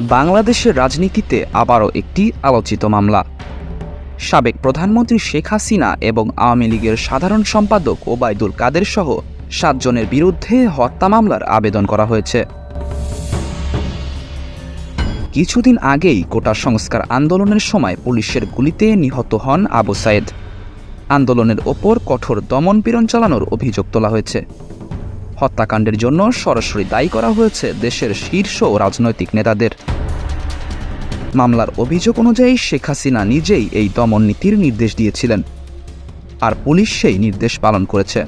বাংলাদেশের রাজনীতিতে আবারও একটি আলোচিত মামলা। সাবেক প্রধানমন্ত্রী শেখ হাসিনা এবং আওয়ামী লীগের সাধারণ সম্পাদক ওবায়দুল কাদের সহ সাতজনের বিরুদ্ধে হত্যা মামলার আবেদন করা হয়েছে। কিছুদিন আগেই কোটা সংস্কার আন্দোলনের সময় পুলিশের গুলিতে নিহত হন আবু সাইদ আন্দোলনের ওপর কঠোর দমন পীড়ন চালানোর অভিযোগ তোলা হয়েছে। হত্যাকাণ্ডের জন্য সরাসরি দায়ী করা হয়েছে দেশের শীর্ষ রাজনৈতিক নেতাদের। মামলার অভিযোগ অনুযায়ী শেখ হাসিনা নিজেই এই দমন নীতির নির্দেশ দিয়েছিলেন, আর পুলিশ সেই নির্দেশ পালন করেছে।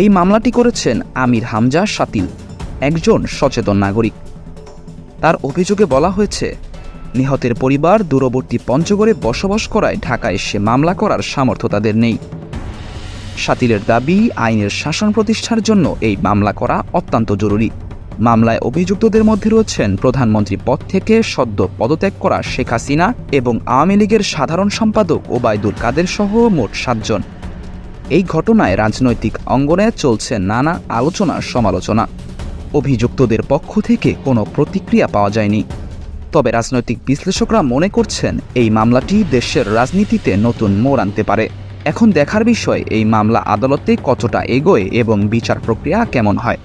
এই মামলাটি করেছেন আমির হামজা সাতিল একজন সচেতন নাগরিক। তার অভিযোগে বলা হয়েছে, নিহতের পরিবার দূরবর্তী পঞ্চগড়ে বসবাস করায় ঢাকায় এসে মামলা করার সামর্থ্য তাদের নেই। সাতিলের দাবি, আইনের শাসন প্রতিষ্ঠার জন্য এই মামলা করা অত্যন্ত জরুরি। মামলায় অভিযুক্তদের মধ্যে রয়েছেন প্রধানমন্ত্রী পদ থেকে সদ্য পদত্যাগ করা শেখ হাসিনা এবং আওয়ামী লীগের সাধারণ সম্পাদক ওবায়দুল কাদের সহ মোট সাতজন। এই ঘটনায় রাজনৈতিক অঙ্গনে চলছে নানা আলোচনা, সমালোচনা। অভিযুক্তদের পক্ষ থেকে কোনো প্রতিক্রিয়া পাওয়া যায়নি। তবে রাজনৈতিক বিশ্লেষকরা মনে করছেন, এই মামলাটি দেশের রাজনীতিতে নতুন মোড় আনতে পারে। এখন দেখার বিষয় এই মামলা আদালতে কতটা এগোয় এবং বিচার প্রক্রিয়া কেমন হয়?